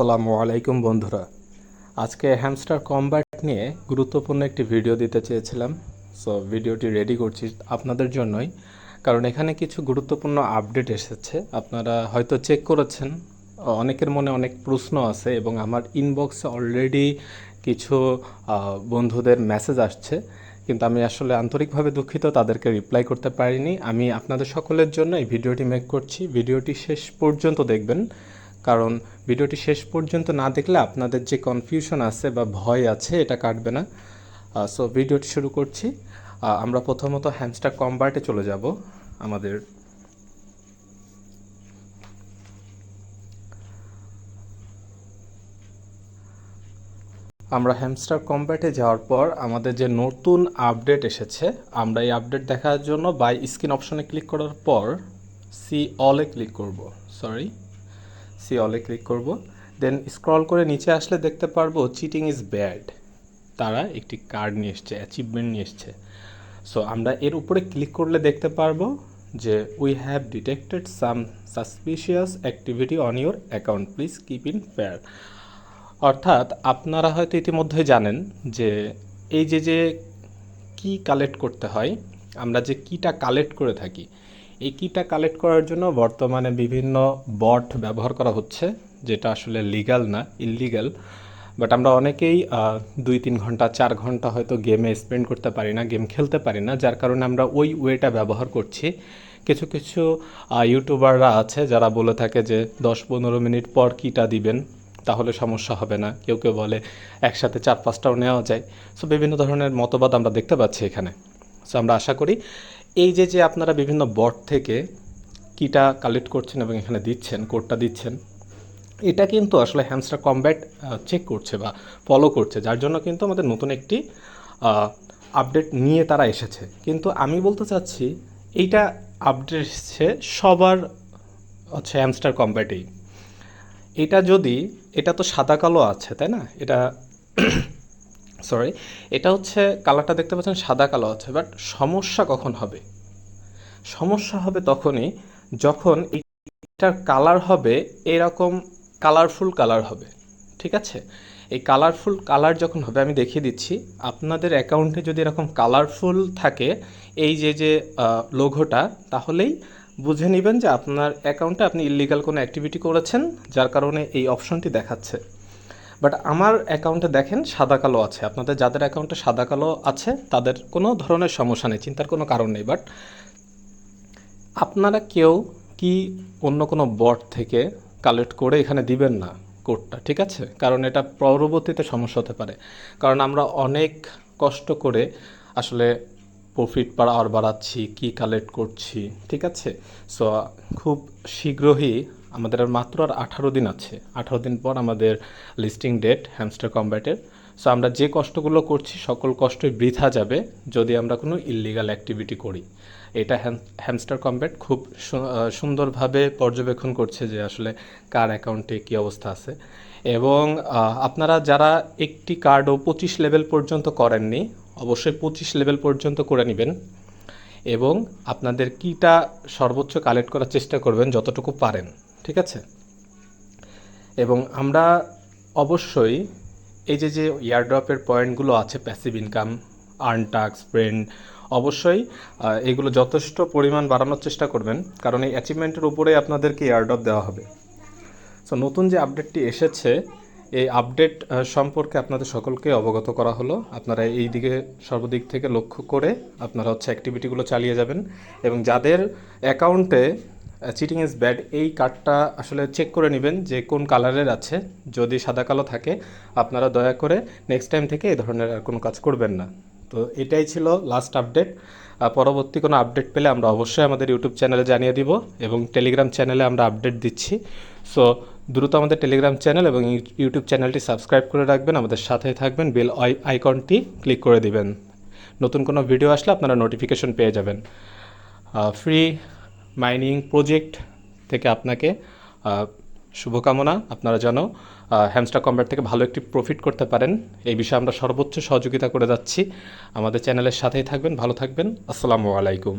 আসসালামু আলাইকুম বন্ধুরা। আজকে হ্যামস্টার কম্ব্যাট নিয়ে গুরুত্বপূর্ণ একটি ভিডিও দিতে চেয়েছিলাম। সো ভিডিওটি রেডি করছি আপনাদের জন্যই। কারণ এখানে কিছু গুরুত্বপূর্ণ আপডেট এসেছে। আপনারা হয়তো চেক করেছেন। অনেকের মনে অনেক প্রশ্ন আছে এবং আমার ইনবক্সে অলরেডি কিছু বন্ধুদের মেসেজ আসছে। কিন্তু আমি আসলে আন্তরিকভাবে দুঃখিত, তাদেরকে রিপ্লাই করতে পারিনি। আমি আপনাদের সকলের জন্য এই ভিডিওটি মেক করছি। ভিডিওটি শেষ পর্যন্ত দেখবেন। কারণ ভিডিওটি শেষ পর্যন্ত না দেখলে আপনাদের যে কনফিউশন আছে বা ভয় আছে, এটা কাটবে না। সো ভিডিওটি শুরু করছি। আমরা প্রথমত হ্যামস্টার কম্বার্টে চলে যাব আমাদের। আমরা হ্যামস্টার কম্ব্যাটে যাওয়ার পর আমাদের যে নতুন আপডেট এসেছে, আমরা এই আপডেট দেখার জন্য বাই স্ক্রিন অপশনে ক্লিক করার পর সি অলে ক্লিক করব। সরি সি অলে ক্লিক করব। দেন স্ক্রল করে নিচে আসলে দেখতে পারব চিটিং ইজ ব্যাড তারা একটি কার্ড নিয়ে এসছে অ্যাচিভমেন্ট নিয়ে এসছে। সো আমরা এর উপরে ক্লিক করলে দেখতে পারব যে we have detected some suspicious activity on your account please keep in fair অর্থাৎ আপনারা হয়তো ইতিমধ্যে জানেন যে এই যে যে কি কালেক্ট করতে হয়, আমরা যে কিটা কালেক্ট করে থাকি এই কিটা কালেক্ট করার জন্য বর্তমানে বিভিন্ন বট ব্যবহার করা হচ্ছে, যেটা আসলে লিগ্যাল না ইললিগ্যাল বাট আমরা অনেকেই দুই তিন ঘণ্টা, চার ঘণ্টা হয়তো গেমে স্পেন্ড করতে পারি না গেম খেলতে পারি না, যার কারণে আমরা ওই ওয়েটা ব্যবহার করছি। কিছু কিছু ইউটিউবাররা আছে যারা বলে থাকে যে দশ পনেরো মিনিট পর কিটা দিবেন, তাহলে সমস্যা হবে না। কেউ কেউ বলে একসাথে চার পাঁচটাও নেওয়া যায়। সো বিভিন্ন ধরনের মতবাদ আমরা দেখতে পাচ্ছি এখানে। সো আমরা আশা করি এই যে যে আপনারা বিভিন্ন বট থেকে কিটা কালেক্ট করছেন এবং এখানে দিচ্ছেন কোডটা দিচ্ছেন, এটা কিন্তু আসলে হ্যামস্টার কমব্যাট চেক করছে বা ফলো করছে, যার জন্য কিন্তু আমাদের নতুন একটি আপডেট নিয়ে তারা এসেছে। কিন্তু আমি বলতে চাচ্ছি, এইটা আপডেট এসেছে সবার হচ্ছে হ্যামস্টার কমব্যাটেই এটা যদি, এটা তো সাদা কালো আছে, তাই না? এটা সরি এটা হচ্ছে কালারটা দেখতে পাচ্ছেন, সাদা কালো আছে বাট সমস্যা কখন হবে? সমস্যা হবে তখনই যখন এইটার কালার হবে এরকম কালারফুল কালার হবে, ঠিক আছে? এই কালারফুল কালার যখন হবে, আমি দেখিয়ে দিচ্ছি, আপনাদের অ্যাকাউন্টে যদি এরকম কালারফুল থাকে, এই যে যে লোগোটা তাহলেই বুঝে নেবেন যে আপনার অ্যাকাউন্টে আপনি ইলিগাল কোনো অ্যাক্টিভিটি করেছেন, যার কারণে এই অপশনটি দেখাচ্ছে। বাট আমার অ্যাকাউন্টে দেখেন সাদা কালো আছে। আপনাদের যাদের অ্যাকাউন্টে সাদা কালো আছে, তাদের কোনো ধরনের সমস্যা নেই, চিন্তার কোনো কারণ নেই। বাট আপনারা কেউ কি অন্য কোনো বট থেকে কালেক্ট করে এখানে দিবেন না কোডটা, ঠিক আছে? কারণ এটা পরবর্তীতে সমস্যা হতে পারে। কারণ আমরা অনেক কষ্ট করে আসলে প্রফিট পাড়া আর বাড়াচ্ছি, কি কালেক্ট করছি, ঠিক আছে? সো খুব শীঘ্রই আমাদের আর মাত্র আর আঠারো দিন আছে। আঠারো দিন পর আমাদের লিস্টিং ডেট হ্যামস্টার কম্ব্যাটের সো আমরা যে কষ্টগুলো করছি, সকল কষ্টই বৃথা যাবে যদি আমরা কোনো ইললিগাল অ্যাক্টিভিটি করি। এটা হ্যামস্টার কম্ব্যাট খুব সুন্দরভাবে পর্যবেক্ষণ করছে যে আসলে কার অ্যাকাউন্টে কী অবস্থা আছে। এবং আপনারা যারা একটি কার্ডও পঁচিশ লেভেল পর্যন্ত করেননি, অবশ্যই পঁচিশ লেভেল পর্যন্ত করে নেবেন। এবং আপনাদের কিটা সর্বোচ্চ কালেক্ট করার চেষ্টা করবেন যতটুকু পারেন, ঠিক আছে? এবং আমরা অবশ্যই এই যে যে ইয়ারড্রপের পয়েন্টগুলো আছে passive income earn tasks friend অবশ্যই এগুলো যথেষ্ট পরিমাণ বাড়ানোর চেষ্টা করবেন, কারণ এই অ্যাচিভমেন্টের উপরেই আপনাদেরকে ইয়ারড্রপ দেওয়া হবে। সো নতুন যে আপডেটটি এসেছে এই আপডেট সম্পর্কে আপনাদের সকলকে অবগত করা হলো। আপনারা এই দিকে সর্বদিক থেকে লক্ষ্য করে আপনারা হচ্ছে অ্যাক্টিভিটিগুলো চালিয়ে যাবেন এবং যাদের অ্যাকাউন্টে চিটিং ইজ ব্যাড এই কার্ডটা আসলে চেক করে নেবেন যে কোন কালারের আছে। যদি সাদা কালো থাকে, আপনারা দয়া করে নেক্সট টাইম থেকে এই ধরনের আর কোনো কাজ করবেন না। তো এটাই ছিল লাস্ট আপডেট পরবর্তী কোনো আপডেট পেলে আমরা অবশ্যই আমাদের ইউটিউব চ্যানেলে জানিয়ে দিব এবং টেলিগ্রাম চ্যানেলে আমরা আপডেট দিচ্ছি। সো দ্রুত আমাদের টেলিগ্রাম চ্যানেল এবং ইউটিউব চ্যানেলটি সাবস্ক্রাইব করে রাখবেন। আমাদের সাথে থাকবেন বেল আইকনটি ক্লিক করে দিবেন। নতুন কোনো ভিডিও আসলে আপনারা নোটিফিকেশন পেয়ে যাবেন। ফ্রি মাইনিং প্রজেক্ট থেকে আপনাকে শুভকামনা। আপনারা যেন হ্যামস্টার কম্ব্যাট থেকে ভালো একটি প্রফিট করতে পারেন। এই বিষয়ে আমরা সর্বোচ্চ সহযোগিতা করে যাচ্ছি। আমাদের চ্যানেলের সাথেই থাকবেন, ভালো থাকবেন। আসসালামু আলাইকুম।